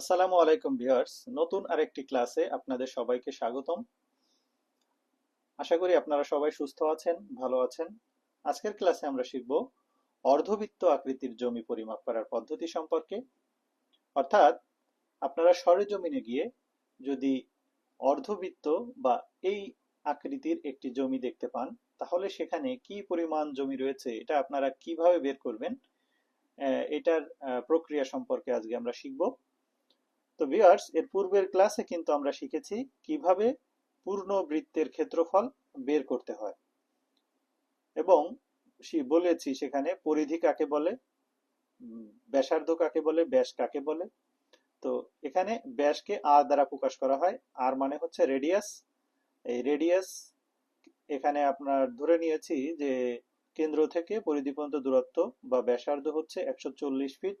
আসসালামু আলাইকুম ভিউয়ার্স, নতুন আরেকটি ক্লাসে আপনাদের সবাইকে স্বাগতম। আশা করি আপনারা সবাই সুস্থ আছেন, ভালো আছেন। আজকের ক্লাসে আমরা শিখব অর্ধবৃত্ত আকৃতির জমি পরিমাপ করার পদ্ধতি সম্পর্কে। অর্থাৎ আপনারা সরেজমিনে গিয়ে যদি অর্ধবৃত্ত বা এই আকৃতির একটি জমি দেখতে পান, তাহলে সেখানে কি পরিমাণ জমি রয়েছে এটা আপনারা কীভাবে বের করবেন এটার প্রক্রিয়া সম্পর্কে আজকে আমরা শিখব। তো ভিউয়ার্স এর পূর্বের ক্লাসে কিন্তু আমরা শিখেছি কীভাবে পূর্ণ বৃত্তের ক্ষেত্রফল বের করতে হয়। এবং বলেছি সেখানে পরিধি কাকে বলে? ব্যাসার্ধ কাকে বলে? ব্যাস কাকে বলে? তো এখানে ব্যাসকে আর দ্বারা প্রকাশ করা হয়। আর মানে হচ্ছে রেডিয়াস এই রেডিয়াস এখানে আপনার ধরে নিয়েছি যে কেন্দ্র থেকে পরিধি পর্যন্ত দূরত্ব বা ব্যাসার্ধ হচ্ছে একশো চল্লিশ ফিট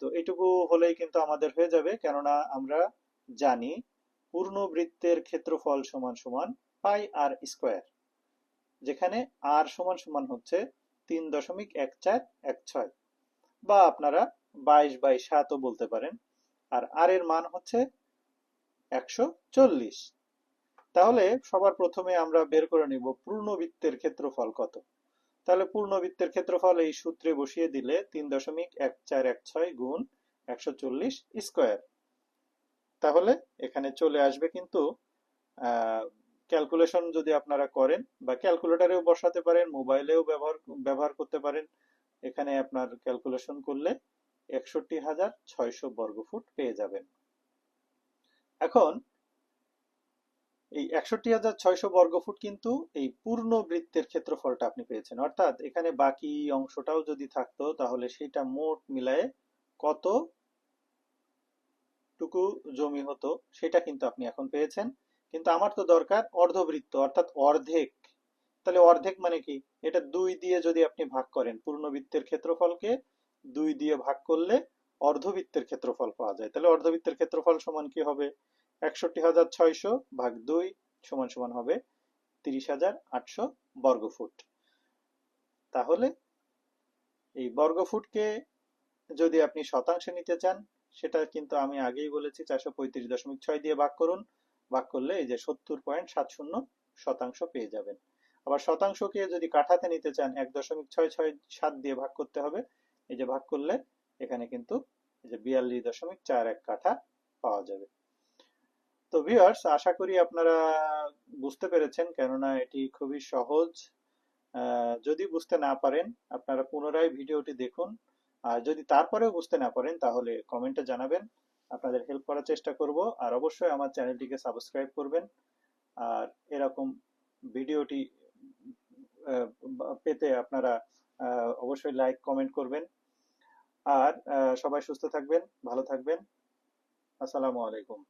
তো এটুকু হলেই কিন্তু আমাদের হয়ে যাবে। কেননা আমরা জানি পূর্ণ বৃত্তের ক্ষেত্রফল সমান সমান পাই আর স্কোয়ার, যেখানে আর সমান সমান হচ্ছে তিন দশমিক এক চার এক ছয় বা আপনারা বাইশ বাই সাতও বলতে পারেন। আর আর এর মান হচ্ছে একশো চল্লিশ। তাহলে সবার প্রথমে আমরা বের করে নিব পূর্ণবৃত্তের ক্ষেত্রফল কত? তাহলে পূর্ণবৃত্তের ক্ষেত্রফল এই সূত্রে বসিয়ে দিলে তিন দশমিক এক চার এক ছয় গুণ একশো চল্লিশ স্কোয়ার। তাহলে এখানে চলে আসবে কিন্তু ক্যালকুলেশন যদি আপনারা করেন বা ক্যালকুলেটরেও বসাতে পারেন, মোবাইলেও ব্যবহার ব্যবহার করতে পারেন, এখানে আপনার ক্যালকুলেশন করলে একষট্টি হাজার ছয়শো বর্গফুট পেয়ে যাবেন। এখন এই একষট্টি হাজার ছয়শো বর্গফুট কিন্তু এই পূর্ণ বৃত্তের ক্ষেত্রফলটা আপনি পেয়েছেন। অর্থাৎ এখানে বাকি অংশটাও যদি থাকতো, তাহলে সেটা মোট মিলায়ে কত টুকু জমি হতো সেটা কিন্তু আপনি এখন পেয়েছেন। কিন্তু আমার তো দরকার অর্ধবৃত্ত, অর্থাৎ অর্ধেক। তাহলে অর্ধেক মানে কি? এটা দুই দিয়ে যদি আপনি ভাগ করেন পূর্ণবৃত্তের ক্ষেত্রফলকে, দুই দিয়ে ভাগ করলে অর্ধবৃত্তের ক্ষেত্রফল পাওয়া যায়। তাহলে অর্ধবৃত্তের ক্ষেত্রফল সমান কি হবে? একষট্টি হাজার ছয়শো ভাগ দুই সমান সমান হবে তিরিশ হাজার আটশো বর্গফুট। তাহলে এই বর্গফুটকে যদি আপনি শতাংশে নিতে চান, সেটা কিন্তু আমি আগেই বলেছি চারশো পঁয়ত্রিশ দশমিক ছয় দিয়ে ভাগ করুন। ভাগ করলে এই যে সত্তর পয়েন্ট সাত শূন্য শতাংশ পেয়ে যাবেন। আবার শতাংশকে যদি কাঠাতে নিতে চান, এক দশমিক ছয় ছয় সাত দিয়ে ভাগ করতে হবে। এই যে ভাগ করলে এখানে কিন্তু এই যে বিয়াল্লিশ দশমিক চার এক কাঠা পাওয়া যাবে। তো ভিউয়ার্স আশা করি আপনারা বুঝতে পেরেছেন কেননা এটি খুবই সহজ। যদি বুঝতে না পারেন, আপনারা পুনরায় ভিডিওটি দেখুন। আর যদি তারপরেও বুঝতে না পারেন, তাহলে কমেন্টে জানাবেন। আপনাদের হেল্প করার চেষ্টা করব। আর অবশ্যই আমার চ্যানেলটিকে সাবস্ক্রাইব করবেন। আর এরকম ভিডিওটি পেতে আপনারা অবশ্যই লাইক কমেন্ট করবেন। আর সবাই সুস্থ থাকবেন, ভালো থাকবেন। আসসালামু আলাইকুম।